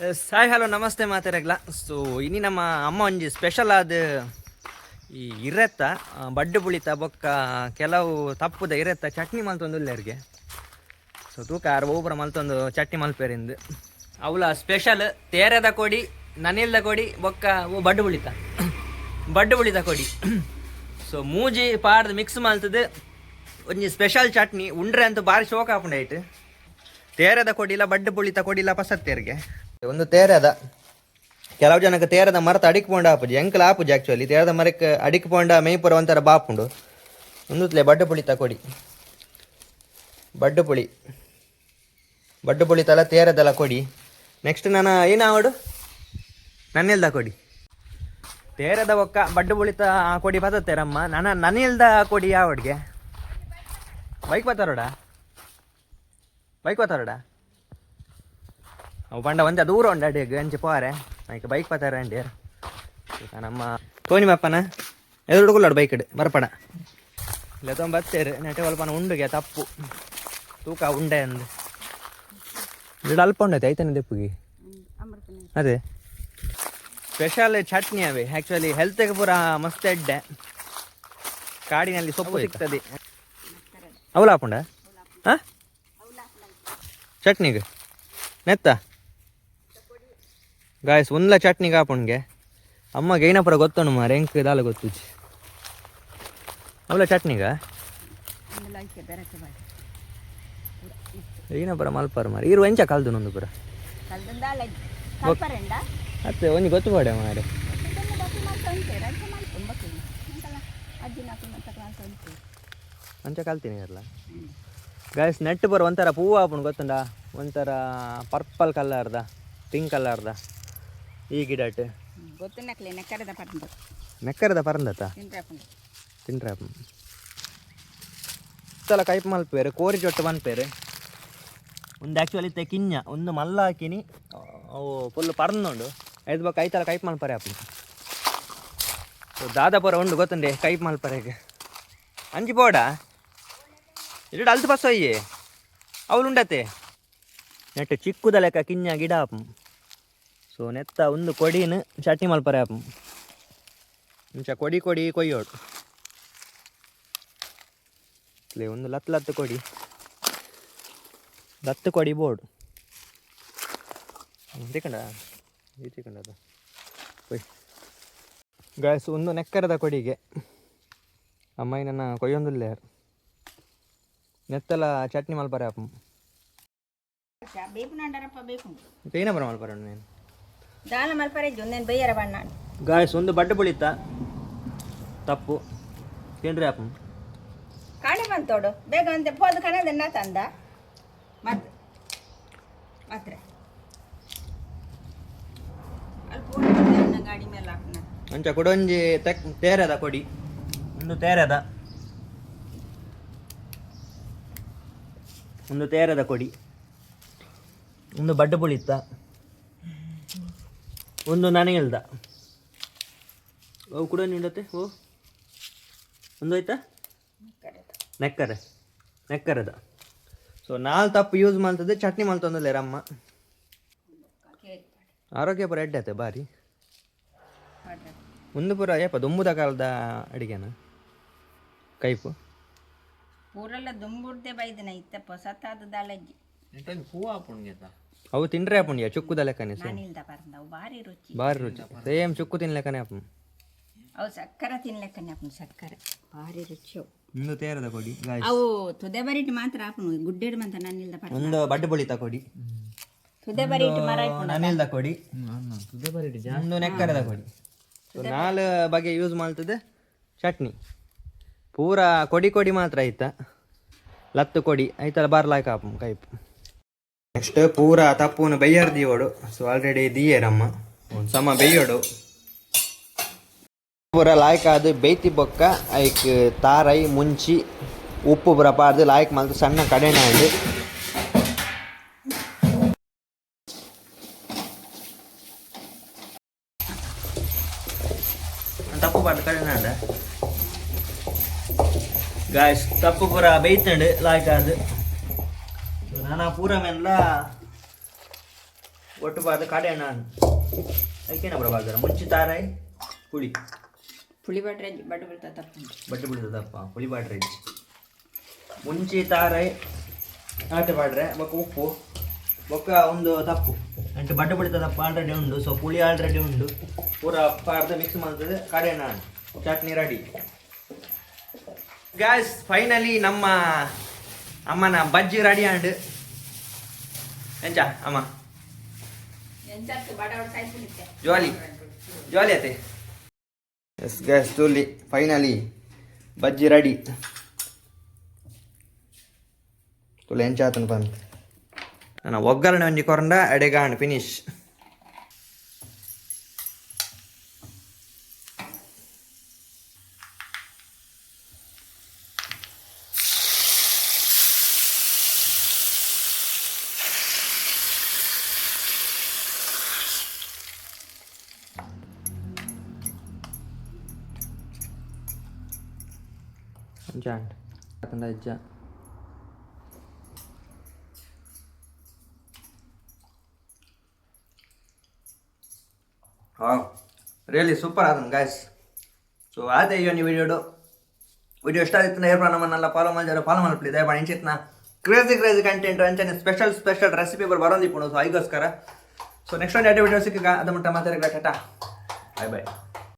ಸಾಯ್, hello, ನಮಸ್ತೆ ಮಾತಾಡಗ್ಲ so, ಇನಿ ನಮ್ಮ ಅಮ್ಮ ಒಂಜಿ ಸ್ಪೆಷಲ್ ಆದ ಈ ಇರತ್ತ ಬಡ್ಡು ಬುಳಿತ ಬೊಕ್ಕ ಕೆಲವು ತಪ್ಪುದ ಇರತ್ತ, ಚಟ್ನಿ ಮಲ್ತೊಂದು ಉಳ್ಳೇರಿಗೆ ಸೊ, ತೂಕ ಆರು ಒಬ್ಬರ ಮಲ್ತೊಂದು ಚಟ್ನಿ ಮಲ್ಪೇರಿಂದ. ಅವಳ ಸ್ಪೆಷಲ್ ತೇರದ ಕೊಡಿ, ನನಿಲ್ದ ಕೊಡಿ, ಬೊಕ್ಕ ಬಡ್ಡು ಬುಳಿತ ಬಡ್ಡು ಬುಳಿತ ಕೊಡಿ. ಸೊ, ಮೂಜಿ ಪಾಡ್ದು ಮಿಕ್ಸ್ ಮಲ್ತದ, ಒಂಜಿ ಸ್ಪೆಷಲ್ ಚಟ್ನಿ ಉಂಡ್ರೆ ಅಂತೂ ಭಾರಿ ಶೋಕ ಆಪುಂಡಾಯ್ತು. ತೇರದ ಕೊಡಿಲ್ಲ ಬಡ್ಡು ಬುಳಿತ ಕೊಡಿಲ್ಲ ಪಸತ್ತೇರಿಗೆ. ಒಂದು ತೇರದ, ಕೆಲವು ಜನಕ್ಕೆ ತೇರದ ಮರತ ಅಡಿಕ್ಪೊಂಡ ಆಪುಜಿ, ಎಂಕಲ್ ಆಪುಜಿ ಆಕ್ಚುಲಿ ತೇರದ ಮರಕ್ಕೆ ಅಡಿಕ್ಪೊಂಡ ಮೇಯ್ಪುರ ಒಂಥರ ಬಾಪುಂಡು. ಒಂದುತ್ಲೆ ಬಡ್ಡು ಪುಳಿ ತಕೊಡಿ. ಬಡ್ಡು ಪುಳಿ ಬಡ್ಡು ಪುಳಿ ತಲ ತೇರದಲ್ಲ ಕೊಡಿ. ನೆಕ್ಸ್ಟ್ ನಾನು ಏನು ಆವಡು ನನ್ನೆಲ್ದ ಕೊಡಿ. ತೇರದ ಒಕ್ಕ ಬಡ್ಡು ಪುಳಿತ ಕೊಡಿ ಬರ್ತೇರಮ್ಮ ನನ್ನ, ನನ್ನೆಲ್ದ ಕೊಡಿ ಯಾವಡ್ಗೆ ಬೈಕ್ ಬತ್ತಾರೋಡ ಬೈಕ್ ಬತ್ತಾರೋಡ ಪಂಡ ಒಂದೇ ದೂರ ಉಂಡು ಅಡಿ ಗಂಜಿ ಪೋರೆ. ಆಯ್ಕೆ ಬೈಕ್ ಪತ್ತಾರೆ ಅಂಡಿ ಈಗ ನಮ್ಮ ಕೋನಿ ಮಪ್ಪನ ಎದುರು ಕುಳ್ಳೋಡು ಬೈಕ್ ಇಡು ಬರ್ಪಡ ಇಲ್ಲ ತೊಂಬ ಬತ್ತೇರು ನೆಟ್ಟೆ ಒಲ್ಪನ ಉಂಡುಗೆ ತಪ್ಪು. ತೂಕ ಉಂಡೆ ಅಂದು. ಇಲ್ಲಿ ಅಲ್ಪ ಉಂಡೈತೆ ಐತನೇ ದಿಪ್ಪಿಗೆ? ಅದೇ. ಸ್ಪೆಷಲ್ ಚಟ್ನಿ ಅವೆ ಆ್ಯಕ್ಚುಲಿ ಹೆಲ್ತ್ಗೆ ಪೂರ ಮಸ್ತ್ ಎಡ್ಡೆ. ಕಾಡಿನಲ್ಲಿ ಸೊಪ್ಪು ಸಿಗ್ತದೆ. ಅವಲ ಹಾಕೊಂಡ ಹಾಂ? ಚಟ್ನಿಗೆ? ನೆತ್ತ? ಗಾಯಸ್ ಒಂದ್ಲ ಚಟ್ನಿ ಹಾಪುಣ್ಗೆ ಅಮ್ಮಗೆ ಏನಪ್ಪರ ಗೊತ್ತುಂಡು ಮಾರೆ ಎಂಕ್ ಇದಾಲ ಗೊತ್ತು ಅವಳ ಚಟ್ನಿಗ? ಏನಪ್ಪರ ಮಲ್ಪರ ಮಾರೆ. ಇರು ಎಂಚ ಕಲ್ದು ನೊಂದು ಪುರ. ಅತ್ತೆ ಒಂಜಿ ಗೊತ್ತು ಬಾಡೆ ಮಾರೆ? ಅಂಚ ಕಲ್ತೀನಿ ಇರಲ್ಲ ಗಾಯಸ್ ನೆಟ್ಟು ಬರೋ ಒಂಥರ ಹೂವು ಆಪಣ್ ಗೊತ್ತುಂಡ ಒಂಥರ ಪರ್ಪಲ್ ಕಲರ್ದ ಪಿಂಕ್ ಕಲರ್ದ ಈ ಗಿಡ ಗೊತ್ತಿನಕ್ಲೆ ನೆಕ್ಕರದ ಪರಂದ. ನೆಕ್ಕರದ ಪರಂದತ ಸಲ ಕೈಪ್ ಮಲ್ಪೇರು ಕೋರಿ ಜೊಟ್ಟು ಬಂದ್ಪೇರು ಒಂದು ಆ್ಯಕ್ಚುಲಿ ಇತ್ತೆ ಕಿಂಜ ಒಂದು ಮಲ್ಲ ಹಾಕಿನಿ. ಅವು ಫುಲ್ ಪರಂದುಂಡು ಐದು ಬಾ ಐತಲ ಕೈಪ್ ಮಲ್ಪರೆ ಅಪ್ಪ ದಾದಾಪುರ ಉಂಡು ಗೊತ್ತುಂಡೆ ಕೈಪ್ ಮಲ್ಪರೆಗೆ ಅಂಜಿ ಬೋಡ ಇಡು ಅಲ್ತು ಬಸ್ ಅಯ್ಯೆ ಅವಳು ಉಂಡತೆ. ನೆಟ್ಟು ಚಿಕ್ಕುದ ಲೆಕ್ಕ ಕಿಂಜ ಗಿಡ ಆಪು ಸೊ ನೆತ್ತ ಒಂದು ಕೊಡಿನ ಚಟ್ನಿ ಮಲ್ಪರೆ ಆಪು. ಇಂಚ ಕೊಡಿ ಕೊಡಿ ಕೊಯ್ಯೋಡು. ಒಂದು ಲತ್ ಲತ್ ಕೊಡಿ. ಲತ್ ಕೊಡಿ ಬೋರ್ಡು. ತಿಕಂಡ ಈ ಕೊಯ್. ಗಾಯಸ್ ಒಂದು ನೆಕ್ಕರದ ಕೊಡಿಗೆ. ಅಮ್ಮಾಯಿ ನನ್ನ ಕೊಯ್ಯೊಂದಿಲ್ಲ. ಯಾರು ನೆತ್ತಲ ಚಟ್ನಿ ಮಲ್ಪರೆ ಅಪ್ಪ ಬೇಪು ನಂಡರಪ್ಪ ಬೇಕು ಏನಪ್ಪ ಮಲ್ಪರ ನೀನು? ದಾಲ ಮಲ್ಪರೆ ಜೊಂದೇನು ಬೈಯರ ಬಣ್ಣ. ಗಾಯಸ್ ಒಂದು ಬಡ್ಡು ಬುಳಿತ. ತಪ್ಪು. ಏನ್ರಿ ಅಪ್ಪ? ಕಾಣೆ ಬಂತೋಡು ಬೇಗ ಅಂತ ಪೋದ ಕಣದನ್ನ ತಂದ. ಮತ್ತೆ ಮಾತ್ರ. ಗಾಡಿ ಮೇಲೆ ಹಾಕ್ನ. ಅಂಚ ಕೊಡೊಂಜಿ ತೆಕ್ ತೇರದ ಕೊಡಿ. ಒಂದು ತೇರದ. ಒಂದು ತೇರದ ಕೊಡಿ. ಒಂದು ಬಡ್ಡ ಪುಳಿತ್ತ ಒಂದು ಇಲ್ದ ಓ ಕೂಡ ನೀಡತ್ತೆ ಓ ಒಂದು ಆಯ್ತಾ? ನೆಕ್ಕರೆ. ನೆಕ್ಕರದ. ಸೊ ನಾಲ್ ತಪ್ಪು ಯೂಸ್ ಮಾಡ್ತದೆ ಚಟ್ನಿ ಮಾಡ್ತಂದಲ್ಲ ರಮ್ಮ. ಆರೋಗ್ಯ ಎಡ್ಡೆ ಆಯ್ತೆ ಬಾರಿ ಒಂದು ಪುರ ಏಪ ದುಂಬುದ ಕಾಲದ ಅಡಿಗೆನ? ಕೈಪು. ಪೂರೆಲ್ಲ ದುಂಬುಡ್ದೆ ಬೈದನ ಇತ್ತಪ್ಪ ಸತ್ತಾದ ದಾಳಜ್ಜಿ ಅವು ತಿಂಡ್ರೆ ಅಪ್ಪ ಚುಕ್ಕುದ ಲೆಕ್ಕನೆ ಸೇಮ್ ನಾನಿಲ್ದ ಪರಂದ ಅವು ಭಾರಿ ರುಚಿ. ಬಾರಿ ರುಚಿ. ಸೇಮ್ ಚುಕ್ಕು ತಿನ್ಲೆಕ್ಕನೆ ಅಪ್ಪ ಅವು ಸಕ್ಕರೆ ತಿನ್ಲೆಕ್ಕನೆ ಅಪ್ಪನ ಸಕ್ಕರೆ. ಬಾರಿ ರುಚಿ ಅವು. ಒಂದು ತೇರದ ಕೊಡಿ ಗಾಯ್ಸ್ ಅವು ತುದೆ ಬರಿಟ್ ಮಾತ್ರ ಅಪ್ಪನು ಗುಡ್ಡೆಡ್ ಮಂತ ನನ್ನಿಲ್ದ ಪರ ಒಂದು ಬಡ್ಡ ಬುಳಿತ ಕೊಡಿ ತುದೆ ಬರಿಟ್ ಮರ ನನಿಲ್ದ ಕೊಡಿ. ಒಂದು ನೆಕ್ಕರದ ಕೊಡಿ. ನಾಲ್ ಬಗೆ ಯೂಸ್ ಮಾಡ್ತದೆ ಚಟ್ನಿ. ಪೂರ ಕೊಡಿ ಕೊಡಿ ಮಾತ್ರ ಆಯ್ತಾ? ಲತ್ತು ಕೊಡಿ ಆಯ್ತಲ್ಲ ಬರ್ಲಾಯ್ಕ ಅಪ್ಪ ಕೈಪು. ನೆಕ್ಸ್ಟ್ ಪೂರ ತಪ್ಪುನ ಬೈಯರ್ ದೀವಡು ಸೊ ಆಲ್ರೆಡಿ ದಿಯರಮ್ಮ ಸಮ ಬೈಯೋಡು. ಪೂರ ಲಾಯ್ಕ ಅದು ಬೇಯ್ತಿ ಬೊಕ್ಕ, ಐಕ್ ತಾರೈ, ಮುಂಚಿ, ಉಪ್ಪು ಪೂರ ಪಾಡ್ದು ಲಾಯ್ಕ್ ಮಲ್ತು ಸಣ್ಣ ಕಡೆನ ಇದೆ ತಪ್ಪು ಪಾಡ್ದು ಕಡೆನ ಗಾಯ್ಸ್ ತಪ್ಪು ಪೂರ ಬೇಯ್ತಂಡು ಲಾಯ್ಕ ಅದು ನಾನು ಪೂರ ಮೆಲ್ಲ ಒಟ್ಟು ಬಾದ ಕಾಡೆ ಹಣ್ಣ ಅದಕ್ಕೇನ ಬರಬಾರ್ದಾರ ಮುಂಚಿ ತಾರಾಯಿ ಹುಳಿ ಪುಳಿ ಬಾಟ್ರೆ ಬಟ್ಟೆ ಬಿಡ್ತಾ ಬಟ್ಟೆ ಬಿಡ್ತದಪ್ಪ ಹುಳಿ ಬಾಟ್ರೆ ಮುಂಚೆ ತಾರಾಯಿ ಆಟೆ ಬಾಡ್ರೆ ಬೊಕ್ಕ ಉಪ್ಪು. ಬೊಕ್ಕ ಒಂದು ತಪ್ಪು. ಅಂಟು ಬಟ್ಟೆ ಬಿಡ್ತದಪ್ಪ ಆಲ್ರೆಡಿ ಉಂಡು. ಸೊ ಪುಳಿ ಆಲ್ರೆಡಿ ಉಂಡು. ಪೂರ ಅರ್ಧ ಮಿಕ್ಸ್ ಮಾಡ್ತದೆ. ಕಾಡೆ ಹಣ್ಣ ಚಟ್ನಿ ರೆಡಿ ಗ್ಯಾಸ್ ಫೈನಲಿ ನಮ್ಮ ಅಮ್ಮನ ಬಜ್ಜಿ ರೆಡಿ ಆಂಡ್ ಎಂಚ ಅಮ್ಮ? ಜಾಲಿ ಜಾಲಿ ಅತ್ತೆ. ಎಸ್ ಗ್ಯಾಸ್ ತೋಲಿ ಫೈನಲಿ ಬಜ್ಜಿ ರೆಡಿ ತುಲೆ ಎಂಚ ಆತನ ಬಂದು ನಾನು ಒಗ್ಗರಣೆ ಒಂಜಿ ಕೊರಂಡ ಅಡೆಗಾಂಡ್ ಫಿನಿಶ್ ಜಾಂಡ್ ಆತಂದ ಅಜ್ಜ ವಾವ್ ರಿಯಲಿ ಸೂಪರ್ ಆದನ್ ಗಾಯ್ಸ್ ಸೊ ಅದೇ ಈ ಒಂದು ವಿಡಿಯೋಡು ವಿಡಿಯೋ ಇಷ್ಟ ಆಯ್ತು ಏರ್ಪ ನಮ್ಮನ್ನೆಲ್ಲ ಫಾಲೋ ಮಾಡಿದ್ರೆ ಫಾಲೋ ಮಾಡ್ಲಿ ದಯಮಾಡಿ ಇಂಚಿತ್ನ ಕ್ರೇಜಿ ಕ್ರೇಜಿ ಕಂಟೆಂಟ್ ಅಂಚನೆ ಸ್ಪೆಷಲ್ ಸ್ಪೆಷಲ್ ರೆಸಿಪಿಗಳು ಬರೋದಿಪ್ಪು ಸೊ ಐಗೋಸ್ಕರ ಸೊ ನೆಕ್ಸ್ಟ್ ಒಂದು ಎರಡು ವಿಡಿಯೋ ಸಿಕ್ಕ ಅದ ಮುಟ್ಟ ಮಾತಾಡಿಲ್ಲ ಟಾಟಾ ಬಾಯ್ ಬಾಯ್